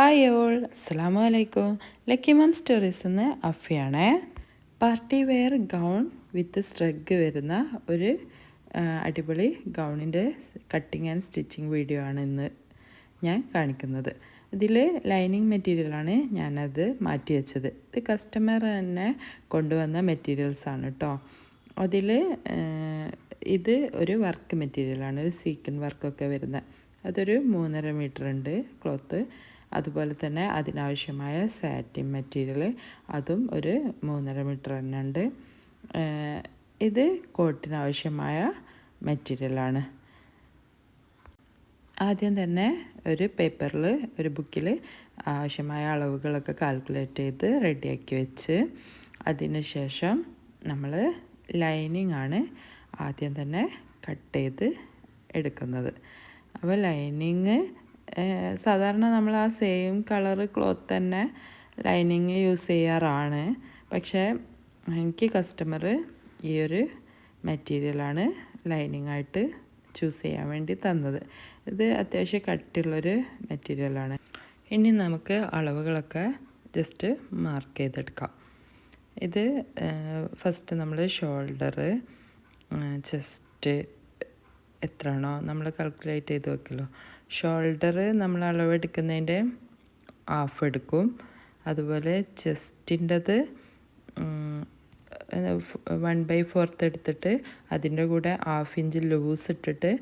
Hi all അസ്സാം വലൈക്കും lucky mom stories എന്ന് അഫിയാണേ. Party wear gown with shrug വരുന്ന ഒരു അടിപൊളി ഗൗണിന്റെ കട്ടിങ് ആൻഡ് സ്റ്റിച്ചിങ് വീഡിയോ ആണ് ഇന്ന് ഞാൻ കാണിക്കുന്നത്. ഇതിൽ ലൈനിങ് മെറ്റീരിയലാണ് ഞാനത് മാറ്റി വെച്ചത്. ഇത് കസ്റ്റമർ തന്നെ കൊണ്ടുവന്ന മെറ്റീരിയൽസാണ് കേട്ടോ അതിൽ ഇത് ഒരു വർക്ക് മെറ്റീരിയലാണ് ഒരു സീക്കൻ വർക്കൊക്കെ വരുന്ന. അതൊരു മൂന്നര മീറ്റർ ഉണ്ട്. ക്ലോത്ത് അതുപോലെ തന്നെ അതിനാവശ്യമായ സാറ്റിൻ മെറ്റീരിയൽ അതും ഒരു മൂന്നര മീറ്റർ തന്നെ ഉണ്ട്. ഇത് കോട്ടിനാവശ്യമായ മെറ്റീരിയലാണ് ആദ്യം തന്നെ ഒരു പേപ്പറിൽ ഒരു ബുക്കിൽ ആവശ്യമായ അളവുകളൊക്കെ കാൽക്കുലേറ്റ് ചെയ്ത് റെഡിയാക്കി വെച്ച് അതിനുശേഷം നമ്മൾ ലൈനിങ് ആണ് ആദ്യം തന്നെ കട്ട് ചെയ്ത് എടുക്കുന്നത്. അപ്പോൾ ലൈനിങ് സാധാരണ നമ്മൾ ആ സെയിം കളറ് ക്ലോത്ത് തന്നെ ലൈനിങ് യൂസ് ചെയ്യാറാണ്. പക്ഷേ എനിക്ക് കസ്റ്റമർ ഈ ഒരു മെറ്റീരിയലാണ് ലൈനിങ് ആയിട്ട് ചൂസ് ചെയ്യാൻ വേണ്ടി തന്നത്. ഇത് അത്യാവശ്യം കട്ടിയുള്ളൊരു മെറ്റീരിയലാണ് ഇനി നമുക്ക് അളവുകളൊക്കെ ജസ്റ്റ് മാർക്ക് ചെയ്തെടുക്കാം. ഇത് ഫസ്റ്റ് നമ്മൾ ഷോൾഡർ ചെസ്റ്റ് എത്രയാണോ നമ്മൾ കാൽക്കുലേറ്റ് ചെയ്ത് വെക്കല്ലോ. ഷോൾഡർ നമ്മൾ അളവെടുക്കുന്നതിന്റെ ഹാഫ് എടുക്കും. അതുപോലെ ചെസ്റ്റിന്റെത് വൺ ബൈ ഫോർത്ത് എടുത്തിട്ട് അതിന്റെ കൂടെ ഹാഫ് ഇഞ്ച് ലൂസ് ഇട്ടിട്ട്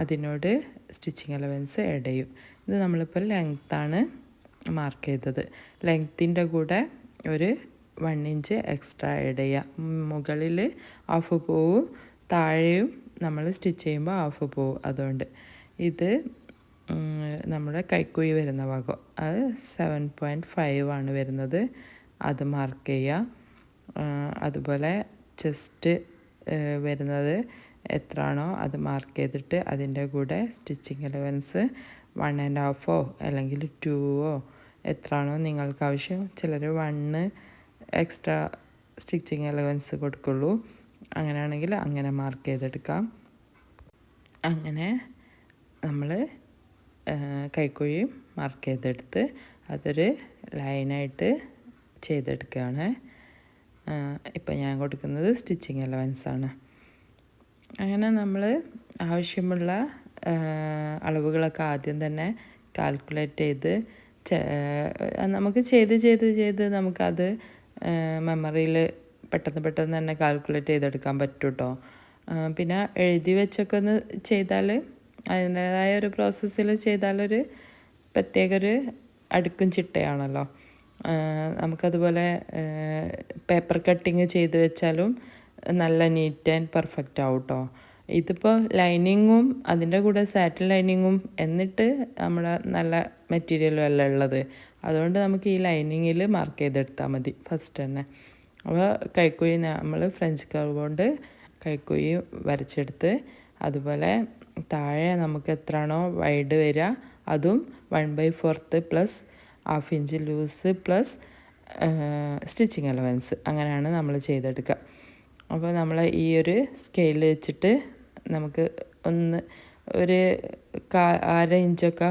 അതിനോട് സ്റ്റിച്ചിങ് അലവൻസ് ആഡ് ചെയ്യും. ഇത് നമ്മളിപ്പോൾ ലെങ്ത്താണ് മാർക്ക് ചെയ്തത്. ലെങ്ത്തിന്റെ കൂടെ ഒരു വൺ ഇഞ്ച് എക്സ്ട്രാ ആഡ് ചെയ്യുക മുകളിൽ ഹാഫ് പോവും താഴെയും നമ്മൾ സ്റ്റിച്ച് ചെയ്യുമ്പോൾ ഹാഫ് പോവും. അതുകൊണ്ട് ഇത് നമ്മുടെ കൈക്കുഴി വരുന്ന ഭാഗം. അത് സെവൻ പോയിന്റ് ഫൈവ് ആണ് വരുന്നത്. അത് മാർക്ക് ചെയ്യുക. അതുപോലെ ചെസ്റ്റ് വരുന്നത് എത്രയാണോ അത് മാർക്ക് ചെയ്തിട്ട് അതിന്റെ കൂടെ സ്റ്റിച്ചിങ് അലവൻസ് വൺ ആൻഡ് ഹാഫോ അല്ലെങ്കിൽ ടൂവോ എത്രയാണോ നിങ്ങൾക്ക് ആവശ്യം. ചിലർ വണ്ണ് എക്സ്ട്രാ സ്റ്റിച്ചിങ് അലവൻസ് കൊടുക്കുള്ളൂ. അങ്ങനെയാണെങ്കിൽ അങ്ങനെ മാർക്ക് ചെയ്തെടുക്കാം. അങ്ങനെ നമ്മൾ കൈക്കുഴി മാർക്ക് ചെയ്തെടുത്ത് അതൊരു ലൈനായിട്ട് ചെയ്തെടുക്കുകയാണ്. ഇപ്പം ഞാൻ കൊടുക്കുന്നത് സ്റ്റിച്ചിങ് അലവൻസ് ആണ്. അങ്ങനെ നമ്മൾ ആവശ്യമുള്ള അളവുകളൊക്കെ ആദ്യം തന്നെ കാൽക്കുലേറ്റ് ചെയ്ത് നമുക്ക് ചെയ്ത് ചെയ്ത് ചെയ്ത് നമുക്കത് മെമ്മറിയിൽ പെട്ടെന്ന് പെട്ടെന്ന് തന്നെ കാൽക്കുലേറ്റ് ചെയ്തെടുക്കാൻ പറ്റും കേട്ടോ പിന്നെ എഴുതി വെച്ചൊക്കെ ഒന്ന് ചെയ്താൽ അതിന്റേതായ ഒരു പ്രോസസ്സിൽ ചെയ്താലൊരു പ്രത്യേക ഒരു അടുക്കും ചിട്ടയാണല്ലോ. നമുക്കതുപോലെ പേപ്പർ കട്ടിങ് ചെയ്ത് വെച്ചാലും നല്ല നീറ്റ് ആൻഡ് പെർഫെക്റ്റ് ആവും കേട്ടോ ഇതിപ്പോൾ ലൈനിങ്ങും അതിന്റെ കൂടെ സാറ്റിൻ ലൈനിങ്ങും എന്നിട്ട് നമ്മുടെ നല്ല മെറ്റീരിയലും അല്ല ഉള്ളത്. അതുകൊണ്ട് നമുക്ക് ഈ ലൈനിങ്ങിൽ മാർക്ക് ചെയ്തെടുത്താൽ മതി ഫസ്റ്റ് തന്നെ. അപ്പോൾ കൈക്കുഴി നമ്മൾ ഫ്രഞ്ച് കർവ് കൊണ്ട് കൈക്കുഴി വരച്ചെടുത്ത് അതുപോലെ താഴെ നമുക്ക് എത്രയാണോ വൈഡ് വരിക. അതും one by fourth plus half inch loose plus stitching allowance അങ്ങനെയാണ് നമ്മൾ ചെയ്തെടുക്കുക. അപ്പോൾ നമ്മൾ ഈ ഒരു സ്കെയിൽ വെച്ചിട്ട് നമുക്ക് ഒന്ന് ഒരു അര ഇഞ്ചൊക്കെ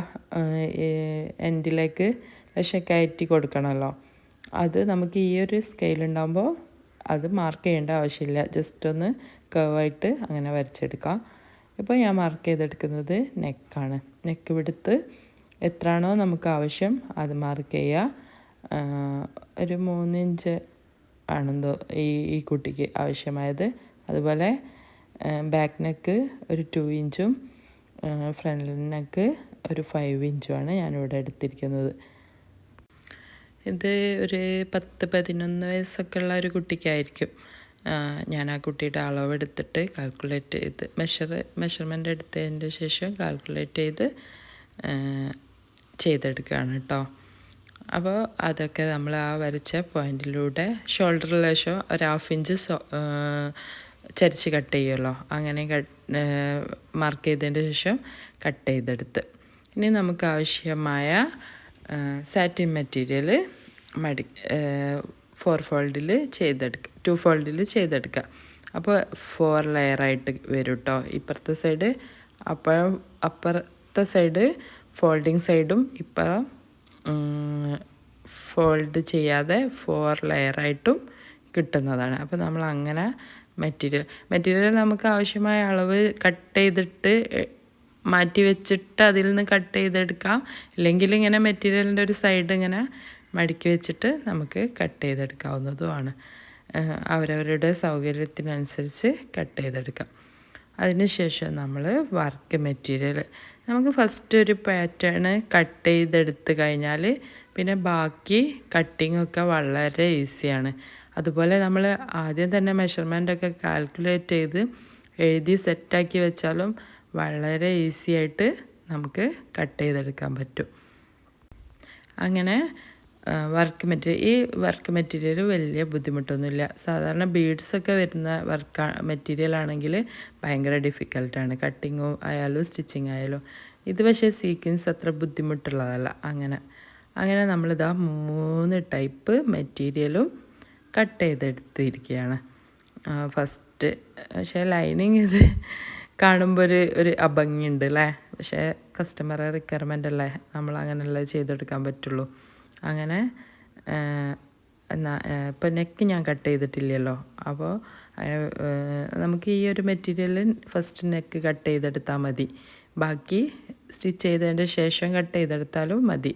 എൻഡിലേക്ക് പക്ഷേ കയറ്റി കൊടുക്കണമല്ലോ. അത് നമുക്ക് ഈ ഒരു സ്കെയിൽ ഉണ്ടാകുമ്പോൾ അത് മാർക്ക് ചെയ്യേണ്ട ആവശ്യമില്ല. ജസ്റ്റ് ഒന്ന് കർവായിട്ട് അങ്ങനെ വരച്ചെടുക്കാം. ഇപ്പോൾ ഞാൻ മാർക്ക് ചെയ്തെടുക്കുന്നത് നെക്കാണ് നെക്ക് വിടുത്ത് എത്രയാണോ നമുക്ക് ആവശ്യം അത് മാർക്ക് ചെയ്യുക. ഒരു മൂന്നിഞ്ച് ആണെന്തോ ഈ ഈ കുട്ടിക്ക് ആവശ്യമായത്. അതുപോലെ ബാക്ക് നെക്ക് ഒരു ടു ഇഞ്ചും ഫ്രണ്ട് നെക്ക് ഒരു ഫൈവ് ഇഞ്ചുമാണ് ഞാനിവിടെ എടുത്തിരിക്കുന്നത്. ഇത് ഒരു പത്ത് പതിനൊന്ന് വയസ്സൊക്കെ ഉള്ള ഒരു കുട്ടിക്കായിരിക്കും. ഞാൻ ആ കുട്ടിയുടെ അളവെടുത്തിട്ട് കാൽക്കുലേറ്റ് ചെയ്ത് മെഷർ മെഷർമെന്റ് എടുത്തതിന്റെ ശേഷം കാൽക്കുലേറ്റ് ചെയ്ത് ചെയ്തെടുക്കുകയാണ് കേട്ടോ അപ്പോൾ അതൊക്കെ നമ്മൾ ആ വരച്ച പോയിന്റിലൂടെ ഷോൾഡർ ലേശം ഒരു ഹാഫ് ഇഞ്ച് ചരിച്ച് കട്ട് ചെയ്യുമല്ലോ അങ്ങനെ മാർക്ക് ചെയ്തതിന്റെ ശേഷം കട്ട് ചെയ്തെടുത്ത്. ഇനി നമുക്ക് ആവശ്യമായ സാറ്റിൻ മെറ്റീരിയൽ മടി ഫോർ ഫോൾഡിൽ ചെയ്തെടുക്കുക ടു ഫോൾഡിൽ ചെയ്തെടുക്കുക അപ്പോൾ ഫോർ ലെയറായിട്ട് വരും കേട്ടോ ഇപ്പുറത്തെ സൈഡ് അപ്പം അപ്പുറത്തെ സൈഡ് ഫോൾഡിങ് സൈഡും ഇപ്പുറം ഫോൾഡ് ചെയ്യാതെ ഫോർ ലെയറായിട്ടും കിട്ടുന്നതാണ്. അപ്പോൾ നമ്മൾ അങ്ങനെ മെറ്റീരിയൽ മെറ്റീരിയൽ നമുക്ക് ആവശ്യമായ അളവ് കട്ട് ചെയ്തിട്ട് മാറ്റി വെച്ചിട്ട് അതിൽ നിന്ന് കട്ട് ചെയ്തെടുക്കാം. ഇല്ലെങ്കിൽ ഇങ്ങനെ മെറ്റീരിയലിന്റെ ഒരു സൈഡ് ഇങ്ങനെ മടക്കി വെച്ചിട്ട് നമുക്ക് കട്ട് ചെയ്തെടുക്കാവുന്നതുമാണ്. അവരവരുടെ സൗകര്യത്തിനനുസരിച്ച് കട്ട് ചെയ്തെടുക്കാം. അതിനുശേഷം നമ്മൾ വർക്ക് മെറ്റീരിയൽ നമുക്ക് ഫസ്റ്റ് ഒരു പാറ്റേൺ കട്ട് ചെയ്തെടുത്ത് കഴിഞ്ഞാൽ പിന്നെ ബാക്കി കട്ടിംഗ് ഒക്കെ വളരെ ഈസിയാണ്. അതുപോലെ നമ്മൾ ആദ്യം തന്നെ മെഷർമെന്റ് ഒക്കെ കാൽക്കുലേറ്റ് ചെയ്ത് എഴുതി സെറ്റാക്കി വെച്ചാലും വളരെ ഈസിയായിട്ട് നമുക്ക് കട്ട് ചെയ്തെടുക്കാൻ പറ്റും. അങ്ങനെ വർക്ക് മെറ്റീരിയൽ ഈ വർക്ക് മെറ്റീരിയൽ വലിയ ബുദ്ധിമുട്ടൊന്നുമില്ല. സാധാരണ ബീഡ്സൊക്കെ വരുന്ന വർക്ക് മെറ്റീരിയൽ ആണെങ്കിൽ ഭയങ്കര ഡിഫിക്കൽട്ടാണ് കട്ടിങ്ങോ ആയാലും സ്റ്റിച്ചിങ് ആയാലും. ഇത് പക്ഷേ സീക്വൻസ് അത്ര ബുദ്ധിമുട്ടുള്ളതല്ല. അങ്ങനെ അങ്ങനെ നമ്മളിതാ മൂന്ന് ടൈപ്പ് മെറ്റീരിയലും കട്ട് ചെയ്തെടുത്തിരിക്കുകയാണ്. ഫസ്റ്റ് പക്ഷേ ലൈനിങ് ഇത് കാണുമ്പോൾ ഒരു ഒരു അഭംഗിയുണ്ട് അല്ലേ പക്ഷേ കസ്റ്റമറെ റിക്വയർമെന്റ് അല്ലേ? നമ്മൾ അങ്ങനെയല്ലേ ചെയ്തെടുക്കാൻ പറ്റുള്ളൂ. അങ്ങനെ ഇപ്പം നെക്ക് ഞാൻ കട്ട് ചെയ്തിട്ടില്ലല്ലോ. അപ്പോൾ നമുക്ക് ഈ ഒരു മെറ്റീരിയൽ ഫസ്റ്റ് നെക്ക് കട്ട് ചെയ്തെടുത്താൽ മതി. ബാക്കി സ്റ്റിച്ച് ചെയ്തതിന്റെ ശേഷം കട്ട് ചെയ്തെടുത്താലും മതി.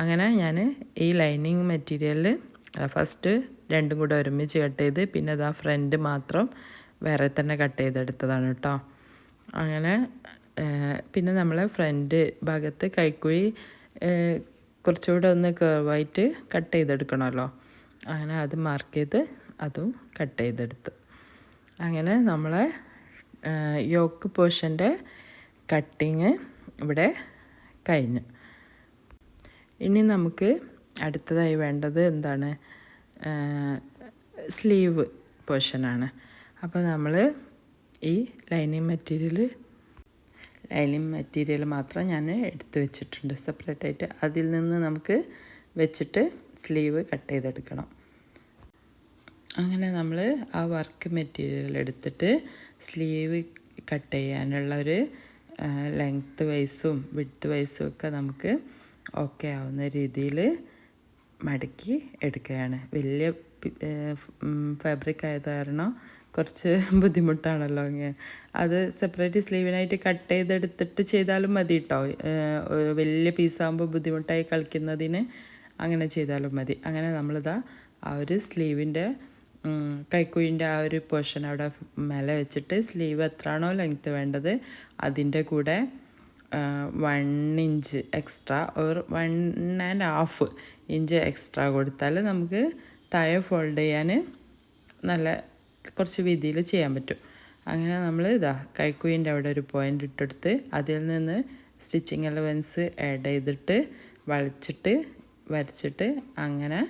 അങ്ങനെ ഞാൻ ഈ ലൈനിങ് മെറ്റീരിയൽ ഫസ്റ്റ് രണ്ടും കൂടെ ഒരുമിച്ച് കട്ട് ചെയ്ത് പിന്നെ അത് ആ ഫ്രണ്ട് മാത്രം വേറെ തന്നെ കട്ട് ചെയ്തെടുത്തതാണ് കേട്ടോ അങ്ങനെ പിന്നെ നമ്മളെ ഫ്രണ്ട് ഭാഗത്ത് കൈക്കുഴി കുറച്ചുകൂടെ ഒന്ന് കേർവായിട്ട് കട്ട് ചെയ്തെടുക്കണമല്ലോ. അങ്ങനെ അത് മാർക്ക് ചെയ്ത് അതും കട്ട് ചെയ്തെടുത്ത്. അങ്ങനെ നമ്മളെ യോക്ക് പോർഷന്റെ കട്ടിങ് ഇവിടെ കഴിഞ്ഞു. ഇനി നമുക്ക് അടുത്തതായി വേണ്ടത് എന്താണ്? സ്ലീവ് പോർഷനാണ് അപ്പോൾ നമ്മൾ ഈ ലൈനിങ് മെറ്റീരിയൽ ലൈനിങ് മെറ്റീരിയൽ മാത്രം ഞാൻ എടുത്ത് വെച്ചിട്ടുണ്ട് സെപ്പറേറ്റ് ആയിട്ട്. അതിൽ നിന്ന് നമുക്ക് വെച്ചിട്ട് സ്ലീവ് കട്ട് ചെയ്തെടുക്കണം. അങ്ങനെ നമ്മൾ ആ വർക്ക് മെറ്റീരിയൽ എടുത്തിട്ട് സ്ലീവ് കട്ട് ചെയ്യാനുള്ള ഒരു ലെങ്ത്ത് വൈസും വിഡ്ത്ത് വൈസും ഒക്കെ നമുക്ക് ഓക്കെ ആവുന്ന രീതിയിൽ മടക്കി എടുക്കുകയാണ്. വലിയ ഫാബ്രിക് ആയത് കാരണം കുറച്ച് ബുദ്ധിമുട്ടാണല്ലോ ഇങ്ങനെ അത് സെപ്പറേറ്റ് സ്ലീവിനായിട്ട് കട്ട് ചെയ്തെടുത്തിട്ട് ചെയ്താലും മതി കേട്ടോ വലിയ പീസാകുമ്പോൾ ബുദ്ധിമുട്ടായി കളിക്കുന്നതിന് അങ്ങനെ ചെയ്താലും മതി. അങ്ങനെ നമ്മളിതാ ആ ഒരു സ്ലീവിന്റെ കൈക്കുഴിന്റെ ആ ഒരു പോർഷൻ അവിടെ മേലെ വെച്ചിട്ട് സ്ലീവ് എത്രയാണോ ലെങ്ത്ത് വേണ്ടത് അതിന്റെ കൂടെ one inch extra or one and half inch extra കൊടുത്താൽ നമുക്ക് താഴെ ഫോൾഡ് ചെയ്യാൻ നല്ല കുറച്ച് വീതിയിൽ ചെയ്യാൻ പറ്റും. അങ്ങനെ നമ്മൾ ഇതാ കൈക്കുയിന്റെ അവിടെ ഒരു പോയിന്റ് ഇട്ടെടുത്ത് അതിൽ നിന്ന് സ്റ്റിച്ചിങ് അലവൻസ് ആഡ് ചെയ്തിട്ട് വളച്ചിട്ട് വരച്ചിട്ട് അങ്ങനെ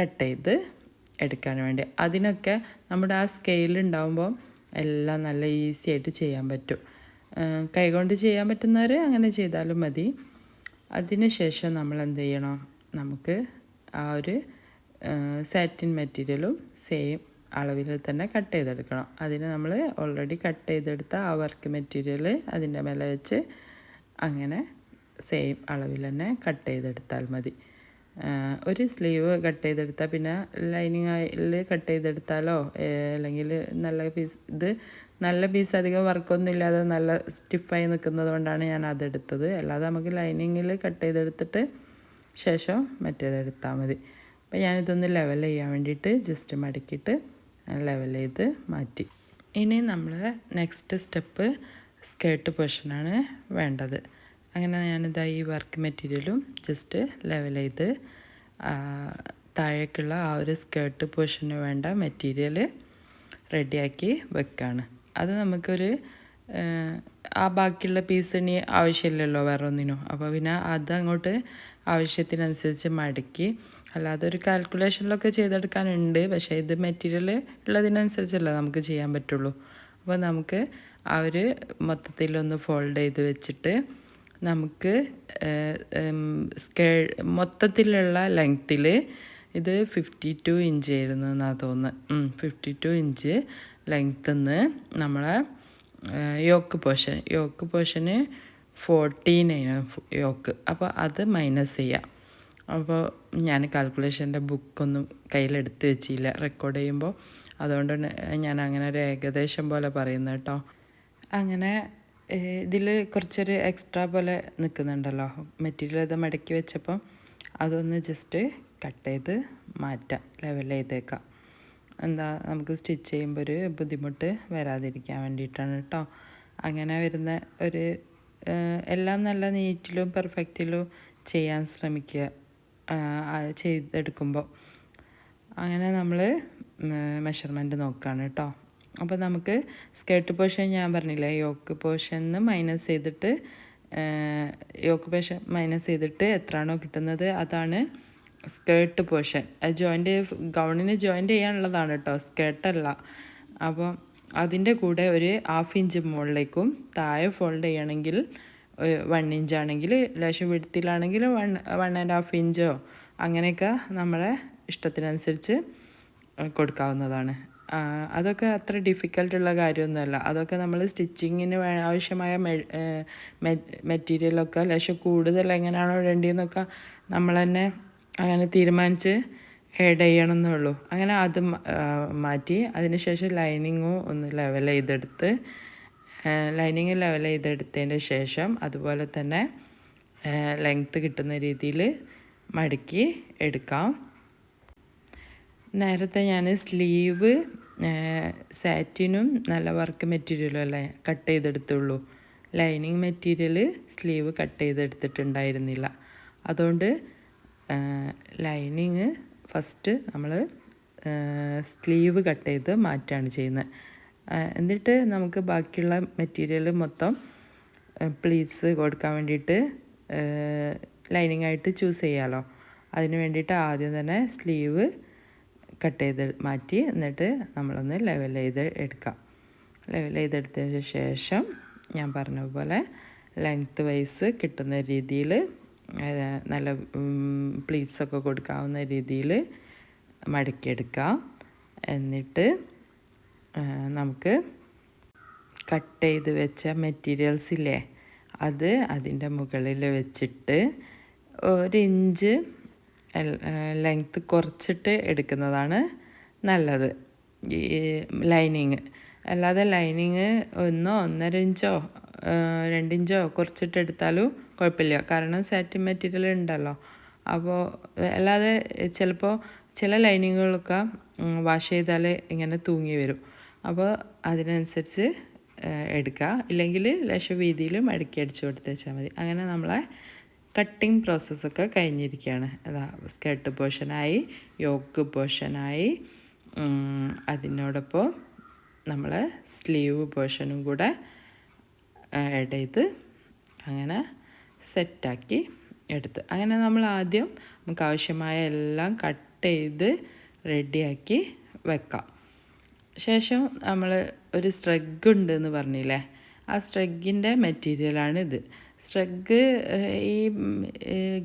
കട്ട് ചെയ്ത് എടുക്കാൻ വേണ്ടി. അതിനൊക്കെ നമ്മുടെ ആ സ്കെയിൽ ഉണ്ടാകുമ്പോൾ എല്ലാം നല്ല ഈസി ആയിട്ട് ചെയ്യാൻ പറ്റും. കൈകൊണ്ട് ചെയ്യാൻ പറ്റുന്നവർ അങ്ങനെ ചെയ്താലും മതി. അതിനുശേഷം നമ്മൾ എന്ത് ചെയ്യണം? നമുക്ക് ആ ഒരു സാറ്റിൻ മെറ്റീരിയലും സെയിം അളവിൽ തന്നെ കട്ട് ചെയ്തെടുക്കണം. അതിന് നമ്മൾ ഓൾറെഡി കട്ട് ചെയ്തെടുത്ത ആ വർക്ക് മെറ്റീരിയൽ അതിന്റെ മേലെ വെച്ച് അങ്ങനെ സെയിം അളവിൽ തന്നെ കട്ട് ചെയ്തെടുത്താൽ മതി. ഒരു സ്ലീവ് കട്ട് ചെയ്തെടുത്താൽ പിന്നെ ലൈനിങ് ആയിൽ കട്ട് ചെയ്തെടുത്താലോ? അല്ലെങ്കിൽ നല്ല പീസ് ഇത് നല്ല പീസ് അധികം വർക്കൊന്നും ഇല്ലാതെ നല്ല സ്റ്റിഫായി നിൽക്കുന്നത് കൊണ്ടാണ് ഞാൻ അതെടുത്തത്. അല്ലാതെ നമുക്ക് ലൈനിങ്ങിൽ കട്ട് ചെയ്തെടുത്തിട്ട് ശേഷം മറ്റേതെടുത്താൽ മതി. അപ്പം ഞാനിതൊന്ന് ലെവൽ ചെയ്യാൻ വേണ്ടിയിട്ട് ജസ്റ്റ് മടക്കിയിട്ട് ലെവൽ മാറ്റി. ഇനി നമ്മൾ നെക്സ്റ്റ് സ്റ്റെപ്പ് സ്കേർട്ട് പൊസിഷനാണ് വേണ്ടത്. അങ്ങനെ ഞാനിതാ ഈ വർക്ക് മെറ്റീരിയലും ജസ്റ്റ് ലെവൽ ചെയ്ത് താഴേക്കുള്ള ആ ഒരു സ്കേർട്ട് പൊസിഷന് വേണ്ട മെറ്റീരിയൽ റെഡിയാക്കി വെക്കുകയാണ് അത് നമുക്കൊരു ആ, ആ ബാക്കിയുള്ള പീസ് ഇനി ആവശ്യമില്ലല്ലോ വേറെ ഒന്നിനും അപ്പോൾ പിന്നെ അത് അങ്ങോട്ട് ആവശ്യത്തിനനുസരിച്ച് മടക്കി. അല്ലാതെ ഒരു കാൽക്കുലേഷനിലൊക്കെ ചെയ്തെടുക്കാനുണ്ട്. പക്ഷേ ഇത് മെറ്റീരിയൽ ഉള്ളതിനനുസരിച്ചല്ല നമുക്ക് ചെയ്യാൻ പറ്റുള്ളൂ. അപ്പോൾ നമുക്ക് ഒരു മൊത്തത്തിലൊന്ന് ഫോൾഡ് ചെയ്ത് വെച്ചിട്ട് നമുക്ക് സ്കേ മൊത്തത്തിലുള്ള ലെങ്ത്തിൽ ഇത് ഫിഫ്റ്റി ടു ഇഞ്ച് ആയിരുന്നു എന്നാണ് തോന്നുന്നത് ഫിഫ്റ്റി ടു ഇഞ്ച് ലെങ്ത്തിൽ നിന്ന് നമ്മളെ യോക്ക് പോർഷൻ യോക്ക് പോർഷന് നയൻ യോക്ക്. അപ്പോൾ അത് മൈനസ് ചെയ്യാം. അപ്പോൾ ഞാൻ കാൽക്കുലേഷന്റെ ബുക്കൊന്നും കയ്യിലെടുത്ത് വെച്ചില്ല. റെക്കോർഡ് ചെയ്യുമ്പോൾ അതുകൊണ്ട് ഞാൻ അങ്ങനെ ഒരു ഏകദേശം പോലെ പറയുന്നു കേട്ടോ. അങ്ങനെ ഇതിൽ കുറച്ചൊരു എക്സ്ട്രാ പോലെ നിൽക്കുന്നുണ്ടല്ലോ മെറ്റീരിയൽ ഇത് മടക്കി വെച്ചപ്പം അതൊന്ന് ജസ്റ്റ് കട്ട് ചെയ്ത് മാറ്റാം. ലെവൽ ചെയ്തേക്കാം. എന്താ നമുക്ക് സ്റ്റിച്ച് ചെയ്യുമ്പോൾ ഒരു ബുദ്ധിമുട്ട് വരാതിരിക്കാൻ വേണ്ടിയിട്ടാണ് കേട്ടോ. അങ്ങനെ വരുന്ന ഒരു എല്ലാം നല്ല നീറ്റിലും പെർഫെക്റ്റിലും ചെയ്യാൻ ശ്രമിക്കുക ചെയ്തെടുക്കുമ്പോൾ അങ്ങനെ നമ്മൾ മെഷർമെന്റ് നോക്കുകയാണ് കേട്ടോ. അപ്പോൾ നമുക്ക് സ്കേർട്ട് പോർഷൻ ഞാൻ പറഞ്ഞില്ലേ യോക്ക് പോർഷനിന്ന് മൈനസ് ചെയ്തിട്ട് യോക്ക് പോർഷൻ മൈനസ് ചെയ്തിട്ട് എത്രയാണോ കിട്ടുന്നത് അതാണ് സ്കേർട്ട് പോർഷൻ ജോയിന്റ് ഗൗണിന് ജോയിന്റ് ചെയ്യാനുള്ളതാണ് കേട്ടോ സ്കേർട്ടല്ല അപ്പോൾ അതിന്റെ കൂടെ ഒരു ഹാഫ് ഇഞ്ച് മുകളിലേക്കും താഴെ ഫോൾഡ് ചെയ്യണമെങ്കിൽ വൺ ഇഞ്ച് ആണെങ്കിൽ ലേശം വിടുത്തിലാണെങ്കിൽ വൺ വൺ ആൻഡ് ഹാഫ് ഇഞ്ചോ അങ്ങനെയൊക്കെ നമ്മളെ ഇഷ്ടത്തിനനുസരിച്ച് കൊടുക്കാവുന്നതാണ്. അതൊക്കെ അത്ര ഡിഫിക്കൽട്ടുള്ള കാര്യമൊന്നുമല്ല. അതൊക്കെ നമ്മൾ സ്റ്റിച്ചിങ്ങിന് ആവശ്യമായ മെറ്റീരിയലൊക്കെ ലേശം കൂടുതൽ എങ്ങനെയാണോ വേണ്ടിയെന്നൊക്കെ നമ്മൾ തന്നെ അങ്ങനെ തീരുമാനിച്ച് ആഡ് ചെയ്യണമെന്നേ ഉള്ളൂ അങ്ങനെ അത് മാറ്റി അതിനുശേഷം ലൈനിങ്ങും ഒന്ന് ലെവൽ ചെയ്തെടുത്ത് ലൈനിങ് ലെവൽ ചെയ്തെടുത്തതിന്റെ ശേഷം അതുപോലെ തന്നെ ലെങ്ത്ത് കിട്ടുന്ന രീതിയിൽ മടക്കി എടുക്കാം. നേരത്തെ ഞാൻ സ്ലീവ് സാറ്റിനും നല്ല വർക്ക് മെറ്റീരിയലും അല്ലേ കട്ട് ചെയ്തെടുത്തുള്ളൂ. ലൈനിങ് മെറ്റീരിയൽ സ്ലീവ് കട്ട് ചെയ്തെടുത്തിട്ടുണ്ടായിരുന്നില്ല. അതുകൊണ്ട് ലൈനിങ് ഫസ്റ്റ് നമ്മൾ സ്ലീവ് കട്ട് ചെയ്ത് മാറ്റാണ് ചെയ്യുന്നത്. എന്നിട്ട് നമുക്ക് ബാക്കിയുള്ള മെറ്റീരിയൽ മൊത്തം പ്ലീസ് കൊടുക്കാൻ വേണ്ടിയിട്ട് ലൈനിങ് ആയിട്ട് ചൂസ് ചെയ്യാമല്ലോ അതിന് വേണ്ടിയിട്ട് ആദ്യം തന്നെ സ്ലീവ് കട്ട് ചെയ്ത് മാറ്റി എന്നിട്ട് നമ്മളൊന്ന് ലെവൽ ചെയ്ത് എടുക്കാം. ലെവൽ ചെയ്തെടുത്തതിന് ശേഷം ഞാൻ പറഞ്ഞ പോലെ ലെങ്ത്ത് വൈസ് കിട്ടുന്ന രീതിയിൽ നല്ല പ്ലീറ്റ്സൊക്കെ കൊടുക്കാവുന്ന രീതിയിൽ മടക്കിയെടുക്കാം. എന്നിട്ട് നമുക്ക് കട്ട് ചെയ്ത് വെച്ച മെറ്റീരിയൽസ് ഇല്ലേ അത് അതിന്റെ മുകളിൽ വെച്ചിട്ട് ഒരു ഇഞ്ച് ലെങ്ത്ത് കുറച്ചിട്ട് എടുക്കുന്നതാണ് നല്ലത്. ഈ ലൈനിങ് അല്ലാതെ ലൈനിങ് ഒന്നോ ഒന്നര ഇഞ്ചോ രണ്ടിഞ്ചോ കുറച്ചിട്ട് എടുത്താലും കുഴപ്പമില്ല. കാരണം സാറ്റിൻ മെറ്റീരിയൽ ഉണ്ടല്ലോ. അപ്പോൾ അല്ലാതെ ചിലപ്പോൾ ചില ലൈനിങ്ങുകളൊക്കെ വാഷ് ചെയ്താൽ ഇങ്ങനെ തൂങ്ങി വരും. അപ്പോൾ അതിനനുസരിച്ച് എടുക്കുക ഇല്ലെങ്കിൽ ലക്ഷ വീതിയിൽ മടക്കി അടിച്ചു കൊടുത്ത് വെച്ചാൽ മതി. അങ്ങനെ നമ്മളെ കട്ടിങ് പ്രോസസ്സൊക്കെ കഴിഞ്ഞിരിക്കുകയാണ് അതാ സ്കേർട്ട് പോർഷനായി യോക്ക് പോർഷനായി അതിനോടൊപ്പം നമ്മൾ സ്ലീവ് പോർഷനും കൂടെ ആഡ് ചെയ്ത് അങ്ങനെ സെറ്റാക്കി എടുത്ത്. അങ്ങനെ നമ്മൾ ആദ്യം നമുക്ക് ആവശ്യമായ എല്ലാം കട്ട് ചെയ്ത് റെഡിയാക്കി വെക്കാം. ശേഷം നമ്മൾ ഒരു സ്ട്രഗ് ഉണ്ട് എന്ന് പറഞ്ഞില്ലേ? ആ സ്ട്രഗിന്റെ മെറ്റീരിയലാണ് ഇത്. സ്ട്രഗ് ഈ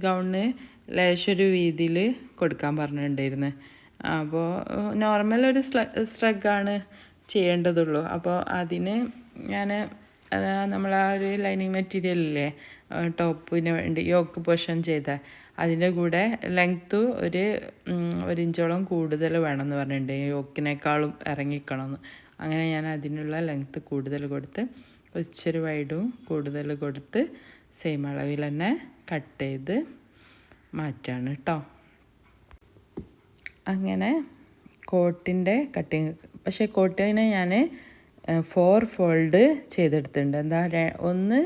ഗൗണിന് ലേശൊരു വീതിയിൽ കൊടുക്കാൻ പറഞ്ഞിട്ടുണ്ടായിരുന്നു. അപ്പോൾ നോർമൽ ഒരു സ്ട്രഗാണ് ചെയ്യേണ്ടതുള്ളൂ. അപ്പോൾ അതിന് ഞാൻ നമ്മൾ ആ ഒരു ലൈനിങ് മെറ്റീരിയൽ ഇല്ലേ? ടോപ്പിന് വേണ്ടി യോക്ക് പോഷൻ ചെയ്ത. അതിന്റെ കൂടെ ലെങ്ത്ത് ഒരു ഒരു ഇഞ്ചോളം കൂടുതൽ വേണമെന്ന് പറഞ്ഞിട്ടുണ്ട്. യോക്കിനേക്കാളും ഇറങ്ങിക്കണമെന്ന് അങ്ങനെ ഞാൻ അതിനുള്ള ലെങ്ത്ത് കൂടുതൽ കൊടുത്ത് കുറച്ചൊരു വൈഡും കൂടുതൽ കൊടുത്ത് സെയിം അളവിൽ തന്നെ കട്ട് ചെയ്ത് മാറ്റാണ് കേട്ടോ അങ്ങനെ കോട്ടിന്റെ കട്ടിങ് പക്ഷേ കോട്ടിനെ ഞാൻ ഫോർ ഫോൾഡ് ചെയ്തെടുത്തിട്ടുണ്ട്. എന്താ ഒന്ന്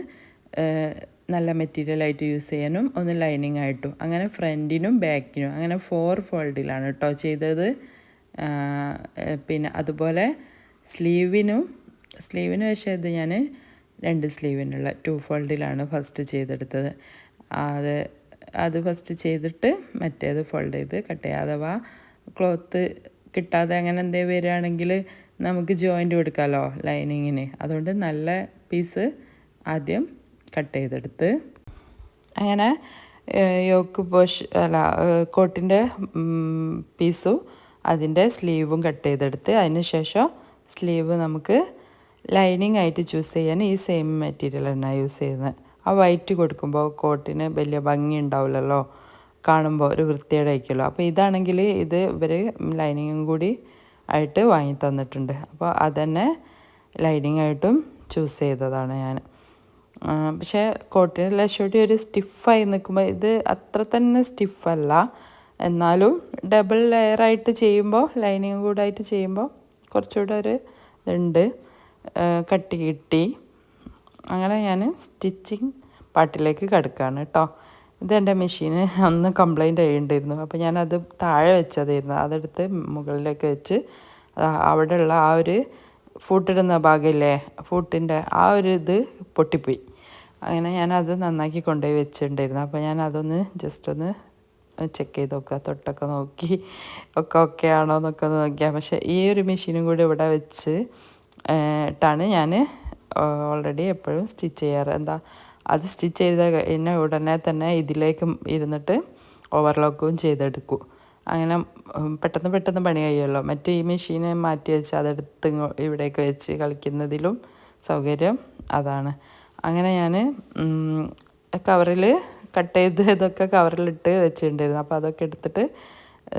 നല്ല മെറ്റീരിയലായിട്ട് യൂസ് ചെയ്യാനും ഒന്ന് ലൈനിങ് ആയിട്ടും. അങ്ങനെ ഫ്രണ്ടിനും ബാക്കിനും അങ്ങനെ ഫോർ ഫോൾഡിലാണ് കേട്ടോ ചെയ്തത്. പിന്നെ അതുപോലെ സ്ലീവിനും സ്ലീവിന് പക്ഷേ ഇത് ഞാൻ രണ്ട് സ്ലീവിനുള്ള ടു ഫോൾഡിലാണ് ഫസ്റ്റ് ചെയ്തെടുത്തത്. അത് അത് ഫസ്റ്റ് ചെയ്തിട്ട് മറ്റേത് ഫോൾഡ് ചെയ്ത് കട്ട് ചെയ്യുക അഥവാ ക്ലോത്ത് കിട്ടാതെ അങ്ങനെ എന്തെങ്കിലും വരികയാണെങ്കിൽ നമുക്ക് ജോയിന്റ് കൊടുക്കാമല്ലോ ലൈനിങ്ങിന് അതുകൊണ്ട് നല്ല പീസ് ആദ്യം കട്ട് ചെയ്തെടുത്ത്. അങ്ങനെ യോക്ക് പോഷ് അല്ല കോട്ടിന്റെ പീസും അതിന്റെ സ്ലീവും കട്ട് ചെയ്തെടുത്ത്. അതിന് ശേഷം സ്ലീവ് നമുക്ക് ലൈനിങ് ആയിട്ട് ചൂസ് ചെയ്യാൻ ഈ സെയിം മെറ്റീരിയൽ തന്നെ യൂസ് ചെയ്യുന്നത് ആ വൈറ്റ് കൊടുക്കുമ്പോൾ കോട്ടിന് വലിയ ഭംഗി ഉണ്ടാവില്ലല്ലോ. കാണുമ്പോൾ ഒരു വൃത്തിയുടെ ആയിരിക്കുമല്ലോ അപ്പോൾ ഇതാണെങ്കിൽ ഇത് ഇവർ ലൈനിങ്ങും കൂടി ആയിട്ട് വാങ്ങി തന്നിട്ടുണ്ട്. അപ്പോൾ അതന്നെ ലൈനിങ് ആയിട്ടും ചൂസ് ചെയ്തതാണ് ഞാൻ. പക്ഷേ കോട്ടിന് ലക്ഷോട്ടി ഒരു സ്റ്റിഫായി നിൽക്കുമ്പോൾ ഇത് അത്ര തന്നെ സ്റ്റിഫല്ല എന്നാലും ഡബിൾ ലെയറായിട്ട് ചെയ്യുമ്പോൾ ലൈനിങ് കൂടെ ആയിട്ട് ചെയ്യുമ്പോൾ കുറച്ചുകൂടെ ഒരു ഇതുണ്ട്. കട്ടി കിട്ടി. അങ്ങനെ ഞാൻ സ്റ്റിച്ചിങ് പാട്ടിലേക്ക് കിടക്കുകയാണ് കേട്ടോ. ഇതെന്റെ മെഷീന് അന്ന് കംപ്ലൈന്റ് ചെയ്യേണ്ടിയിരുന്നു. അപ്പോൾ ഞാനത് താഴെ വെച്ചതായിരുന്നു. അതെടുത്ത് മുകളിലേക്ക് വെച്ച് അവിടെയുള്ള ആ ഒരു ഫൂട്ടിടുന്ന ഭാഗമില്ലേ ഫൂട്ടിന്റെ ആ ഒരു ഇത് പൊട്ടിപ്പോയി. അങ്ങനെ ഞാനത് നന്നാക്കി കൊണ്ടുപോയി വെച്ചിട്ടുണ്ടായിരുന്നു. അപ്പോൾ ഞാൻ അതൊന്ന് ജസ്റ്റ് ഒന്ന് ചെക്ക് ചെയ്ത് നോക്കുക. തൊട്ടൊക്കെ നോക്കി ഒക്കെ ഓക്കെ ആണോ എന്നൊക്കെ നോക്കിയാൽ പക്ഷേ ഈ ഒരു മെഷീനും കൂടി ഇവിടെ വെച്ച് ഇട്ടാണ് ഞാൻ ഓൾറെഡി എപ്പോഴും സ്റ്റിച്ച് ചെയ്യാറ്. എന്താ അത് സ്റ്റിച്ച് ചെയ്ത കഴിഞ്ഞ ഉടനെ തന്നെ ഇതിലേക്ക് ഇരുന്നിട്ട് ഓവർലോക്കും ചെയ്തെടുക്കും. അങ്ങനെ പെട്ടെന്ന് പെട്ടെന്ന് പണി കഴിയുമല്ലോ മറ്റേ ഈ മെഷീന് മാറ്റി വെച്ച് അതെടുത്ത് ഇവിടേക്ക് വെച്ച് കളിക്കുന്നതിലും സൗകര്യം അതാണ്. അങ്ങനെ ഞാൻ കവറിൽ കട്ട് ചെയ്ത് ഇതൊക്കെ കവറിലിട്ട് വെച്ചിട്ടുണ്ടായിരുന്നു. അപ്പോൾ അതൊക്കെ എടുത്തിട്ട്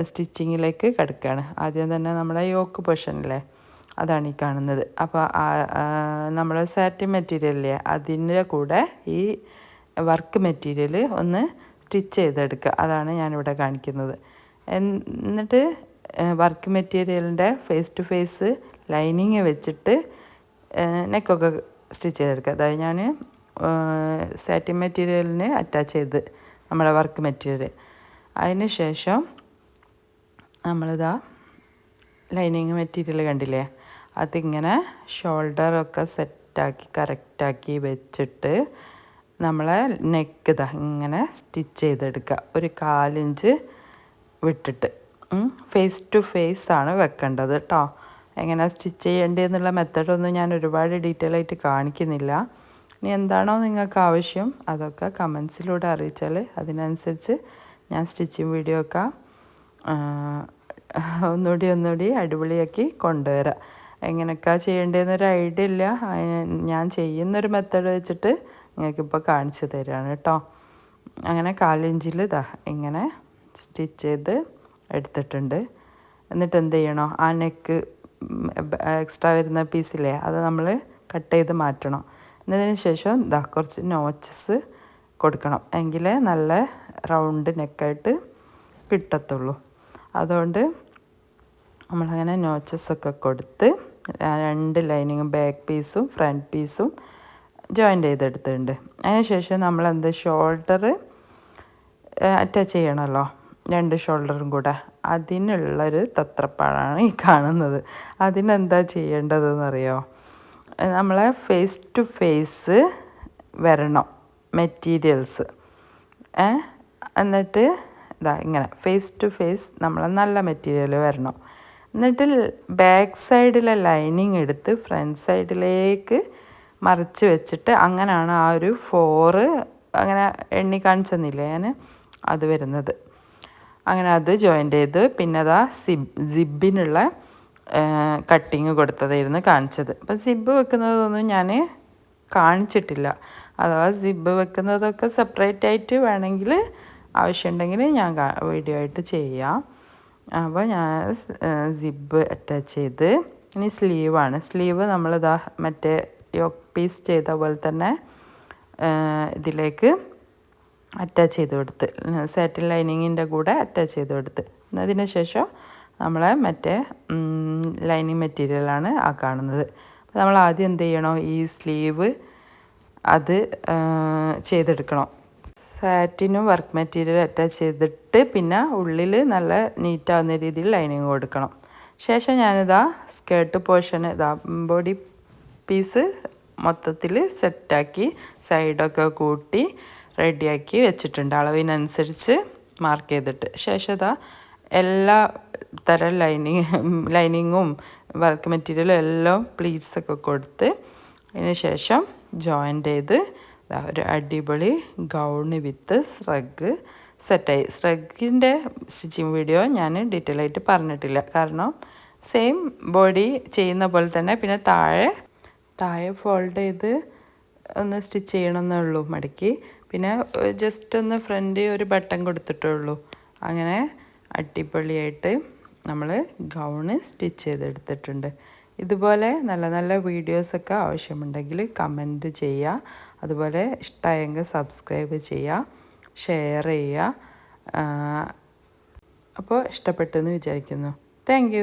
സ്റ്റിച്ചിങ്ങിലേക്ക് കിടക്കുകയാണ് ആദ്യം തന്നെ നമ്മുടെ യോക്ക് പൊഷനില്ലേ അതാണ് ഈ കാണുന്നത്. അപ്പോൾ നമ്മുടെ സാറ്റിൻ മെറ്റീരിയലില്ലേ അതിന്റെ കൂടെ ഈ വർക്ക് മെറ്റീരിയൽ ഒന്ന് സ്റ്റിച്ച് ചെയ്തെടുക്കുക. അതാണ് ഞാനിവിടെ കാണിക്കുന്നത്. എന്നിട്ട് വർക്ക് മെറ്റീരിയലിന്റെ ഫേസ് ടു ഫേസ് ലൈനിങ് വെച്ചിട്ട് നെക്കൊക്കെ സ്റ്റിച്ച് ചെയ്തെടുക്കുക. അതായത് ഞാൻ സാറ്റിൻ മെറ്റീരിയലിന് അറ്റാച്ച് ചെയ്ത് നമ്മുടെ വർക്ക് മെറ്റീരിയൽ അതിന് ശേഷം നമ്മളിതാ ലൈനിങ് മെറ്റീരിയൽ കണ്ടില്ലേ? അതിങ്ങനെ ഷോൾഡറൊക്കെ സെറ്റാക്കി കറക്റ്റാക്കി വെച്ചിട്ട് നമ്മളെ നെക്ക് ഇതാ ഇങ്ങനെ സ്റ്റിച്ച് ചെയ്തെടുക്കുക. ഒരു കാലിഞ്ച് വിട്ടിട്ട്. ഫേസ് ടു ഫേസ് ആണ് വെക്കേണ്ടത് കേട്ടോ എങ്ങനെ സ്റ്റിച്ച് ചെയ്യേണ്ടതെന്നുള്ള മെത്തഡൊന്നും ഞാൻ ഒരുപാട് ഡീറ്റെയിൽ ആയിട്ട് കാണിക്കുന്നില്ല. ഇനി എന്താണോ നിങ്ങൾക്ക് ആവശ്യം അതൊക്കെ കമൻസിലൂടെ അറിയിച്ചാൽ അതിനനുസരിച്ച് ഞാൻ സ്റ്റിച്ചിങ് വീഡിയോ ഒക്കെ ഒന്നുകൂടി ഒന്നുകൂടി അടിപൊളിയാക്കി കൊണ്ടുവരാം. എങ്ങനെയൊക്കെ ചെയ്യേണ്ടതെന്നൊരു ഐഡിയ ഇല്ല. ഞാൻ ചെയ്യുന്നൊരു മെത്തേഡ് വെച്ചിട്ട് നിങ്ങൾക്കിപ്പോൾ കാണിച്ചു തരാണ് കേട്ടോ അങ്ങനെ കാലിഞ്ചിൽ ഇതാ ഇങ്ങനെ സ്റ്റിച്ച് ചെയ്ത് എടുത്തിട്ടുണ്ട്. എന്നിട്ട് എന്ത് ചെയ്യണോ? ആ നെക്ക് എക്സ്ട്രാ വരുന്ന പീസില്ലേ അത് നമ്മൾ കട്ട് ചെയ്ത് മാറ്റണം. എന്നതിന് ശേഷം ഇതാ കുറച്ച് നോച്ചസ് കൊടുക്കണം. എങ്കിലേ നല്ല റൗണ്ട് നെക്കായിട്ട് കിട്ടത്തുള്ളൂ. അതുകൊണ്ട് നമ്മളങ്ങനെ നോച്ചസൊക്കെ കൊടുത്ത് രണ്ട് ലൈനിങ്ങും ബാക്ക് പീസും ഫ്രണ്ട് പീസും ജോയിന്റ് ചെയ്തെടുത്തിട്ടുണ്ട്. അതിനുശേഷം നമ്മൾ എന്ത് ഷോൾഡർ അറ്റാച്ച് ചെയ്യണമല്ലോ രണ്ട് ഷോൾഡറും കൂടെ. അതിനുള്ളൊരു തത്രപ്പാടാണ് ഈ കാണുന്നത്. അതിനെന്താ ചെയ്യേണ്ടതെന്നറിയോ? നമ്മളെ ഫേസ് ടു ഫേസ് വരണം മെറ്റീരിയൽസ് എന്നിട്ട് ഇതാ ഇങ്ങനെ ഫേസ് ടു ഫേസ് നമ്മൾ നല്ല മെറ്റീരിയൽ വരണം. എന്നിട്ട് ബാക്ക് സൈഡിലെ ലൈനിങ് എടുത്ത് ഫ്രണ്ട് സൈഡിലേക്ക് മറിച്ച് വെച്ചിട്ട് അങ്ങനെയാണ് ആ ഒരു ഫോറ് അങ്ങനെ എണ്ണി കാണിച്ചെന്നില്ലേ ഞാൻ? അത് വരുന്നത്. അങ്ങനെ അത് ജോയിന്റ് ചെയ്ത് പിന്നെ അതാ സിബ് സിബിനുള്ള കട്ടിങ് കൊടുത്തതായിരുന്നു കാണിച്ചത്. അപ്പം സിബ് വെക്കുന്നതൊന്നും ഞാൻ കാണിച്ചിട്ടില്ല. അഥവാ സിബ് വെക്കുന്നതൊക്കെ സെപ്പറേറ്റ് ആയിട്ട് വേണമെങ്കിൽ ആവശ്യമുണ്ടെങ്കിൽ ഞാൻ വീഡിയോ ആയിട്ട് ചെയ്യാം. അപ്പോൾ ഞാൻ സിബ് അറ്റാച്ച് ചെയ്ത് ഇനി സ്ലീവാണ് സ്ലീവ് നമ്മളിതാ മറ്റേ യോക്ക് പീസ് ചെയ്ത പോലെ തന്നെ ഇതിലേക്ക് അറ്റാച്ച് ചെയ്ത് കൊടുത്ത് സാറ്റിൻ ലൈനിങ്ങിന്റെ കൂടെ അറ്റാച്ച് ചെയ്ത് കൊടുത്ത്. അതിന് ശേഷം നമ്മളെ മറ്റേ ലൈനിങ് മെറ്റീരിയലാണ് ആ കാണുന്നത്. അപ്പോൾ നമ്മൾ ആദ്യം എന്ത് ചെയ്യണം? ഈ സ്ലീവ് അത് ചെയ്തെടുക്കണം. സാറ്റിനും വർക്ക് മെറ്റീരിയൽ അറ്റാച്ച് ചെയ്തിട്ട് പിന്നെ ഉള്ളിൽ നല്ല നീറ്റാവുന്ന രീതിയിൽ ലൈനിങ് കൊടുക്കണം. ശേഷം ഞാനിതാ സ്കേർട്ട് പോർഷൻ ഇതാ ബോഡി പീസ് മൊത്തത്തിൽ സെറ്റാക്കി സൈഡൊക്കെ കൂട്ടി റെഡിയാക്കി വെച്ചിട്ടുണ്ട്. അളവിനനുസരിച്ച് മാർക്ക് ചെയ്തിട്ട്. ശേഷം ഇതാ എല്ലാ തരം ലൈനിങ് ലൈനിങ്ങും വർക്ക് മെറ്റീരിയലും എല്ലാം പ്ലീറ്റ്സൊക്കെ കൊടുത്ത് അതിന് ശേഷം ജോയിന്റ് ചെയ്ത് ഒരു അടിപൊളി ഗൗണ് വിത്ത് സ്രഗ് സെറ്റായി സ്രഗിന്റെ സ്റ്റിച്ചിങ് വീഡിയോ ഞാൻ ഡീറ്റെയിൽ ആയിട്ട് പറഞ്ഞിട്ടില്ല. കാരണം സെയിം ബോഡി ചെയ്യുന്ന പോലെ തന്നെ പിന്നെ താഴെ താഴെ ഫോൾഡ് ചെയ്ത് ഒന്ന് സ്റ്റിച്ച് ചെയ്യണമെന്നേ ഉള്ളൂ മടക്കി. പിന്നെ ജസ്റ്റ് ഒന്ന് ഫ്രണ്ട് ഒരു ബട്ടൺ കൊടുത്തിട്ടേ ഉള്ളൂ അങ്ങനെ അടിപൊളിയായിട്ട് നമ്മൾ ഗൗണ് സ്റ്റിച്ച് ചെയ്തെടുത്തിട്ടുണ്ട്. ഇതുപോലെ നല്ല നല്ല വീഡിയോസൊക്കെ ആവശ്യമുണ്ടെങ്കിൽ കമന്റ് ചെയ്യുക. അതുപോലെ ഇഷ്ടമായെങ്കിൽ സബ്സ്ക്രൈബ് ചെയ്യുക. ഷെയർ ചെയ്യുക. അപ്പോൾ ഇഷ്ടപ്പെട്ടെന്ന് വിചാരിക്കുന്നു. താങ്ക്